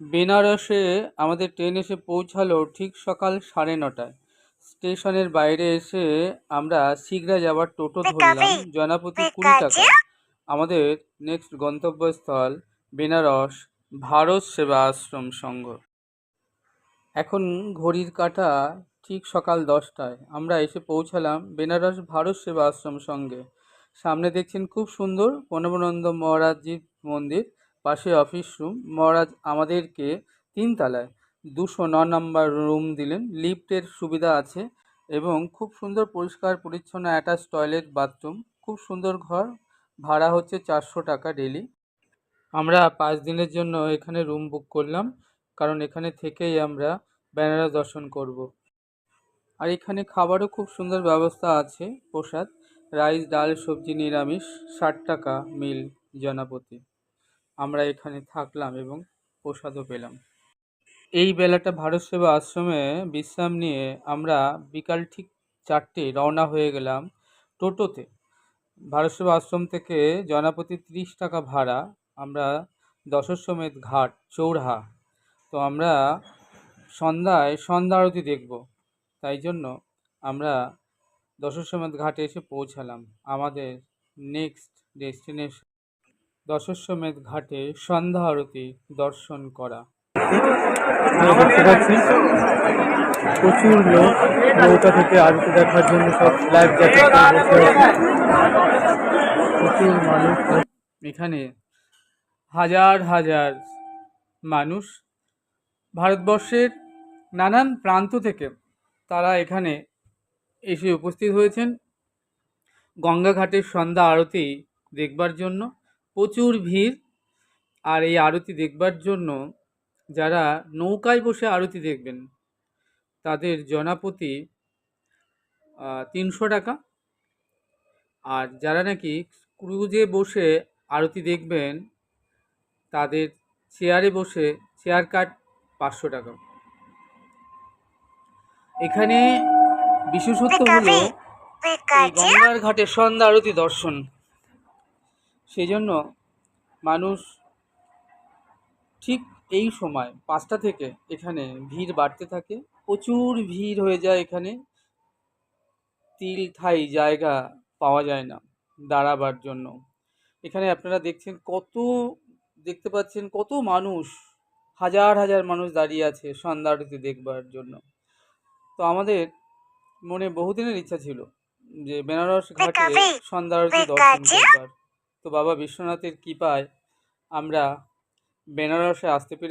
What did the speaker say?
বেনারসে আমাদের ট্রেন এসে পৌঁছালো ঠিক সকাল সাড়ে নটায়। স্টেশনের বাইরে এসে আমরা শিগরা যাওয়ার টোটো ধরলাম জনাপতি কুড়ি টাকা। আমাদের নেক্সট গন্তব্যস্থল বেনারস ভারত সেবা আশ্রম সংঘ। এখন ঘড়ির কাঁটা ঠিক সকাল দশটায়। আমরা এসে পৌঁছালাম বেনারস ভারত সেবা আশ্রম সঙ্গে সামনে দেখছেন খুব সুন্দর প্রণবানন্দ মহারাজজির মন্দির। পাশে অফিস রুম মহারাজ, আমাদেরকে তিন তিনতলায় দুশো ন নম্বর রুম দিলেন। লিফটের সুবিধা আছে এবং খুব সুন্দর পরিষ্কার পরিচ্ছন্ন অ্যাটাচ টয়লেট বাথরুম খুব সুন্দর ঘর। ভাড়া হচ্ছে চারশো টাকা ডেলি আমরা পাঁচ দিনের জন্য এখানে রুম বুক করলাম। কারণ এখানে থেকেই আমরা বেনারস দর্শন করব। আর এখানে খাবারও খুব সুন্দর ব্যবস্থা আছে। প্রসাদ, রাইস, ডাল, সবজি, নিরামিষ, ষাট টাকা মিল জনাপতি। আমরা এখানে থাকলাম এবং প্রসাদও পেলাম। এই বেলাটা ভারত সেবা আশ্রমে বিশ্রাম নিয়ে আমরা বিকাল ঠিক চারটে রওনা হয়ে গেলাম টোটোতে। ভারত সেবা আশ্রম থেকে জনাপতি ত্রিশ টাকা ভাড়া, আমরা দশশ্বমেধ ঘাট, চৌরাহা। তো আমরা সন্ধ্যায় সন্ধ্যা আরতি দেখব, তাই জন্য আমরা দশশ্বমেধ ঘাটে এসে পৌঁছালাম আমাদের নেক্সট ডেস্টিনেশন দশশ্বমেধ ঘাটে সন্ধ্যা আরতি দর্শন করা। দেখতে প্রচুর লোক নৌকা থেকে আরতি দেখার জন্য সব জ্যাকেট আছে। প্রচুর মানুষ। এখানে হাজার হাজার মানুষ। ভারতবর্ষের নানান প্রান্ত থেকে তারা এখানে এসে উপস্থিত হয়েছেন। গঙ্গা ঘাটের সন্ধ্যা আরতি দেখবার জন্য। প্রচুর ভিড় আর এই আরতি দেখবার জন্য যারা নৌকায় বসে আরতি দেখবেন তাদের জনাপতি তিনশো টাকা। আর যারা নাকি ক্রুজে বসে আরতি দেখবেন তাদের চেয়ারে বসে চেয়ার কাট পাঁচশো টাকা। এখানে বিশেষত্ব হলো এই গঙ্গার ঘাটে সন্ধ্যা আরতি দর্শন। সেই জন্য মানুষ ঠিক এই সময় পাঁচটা থেকে এখানে ভিড় বাড়তে থাকে। প্রচুর ভিড় হয়ে যায় এখানে। তিল ঠাই জায়গা পাওয়া যায় না দাঁড়াবার জন্য। এখানে আপনারা দেখছেন কত দেখতে পাচ্ছেন কত মানুষ হাজার হাজার মানুষ দাঁড়িয়ে আছে সন্ধ্যা আরতি দেখবার জন্য। তো আমাদের মনে বহুদিনের ইচ্ছা ছিল যে বেনারস ঘাটে সন্ধ্যা আরতি দর্শন করবার। তো বাবা বিশ্বনাথের কৃপায় আমরা বেনারসে আসতে পেরে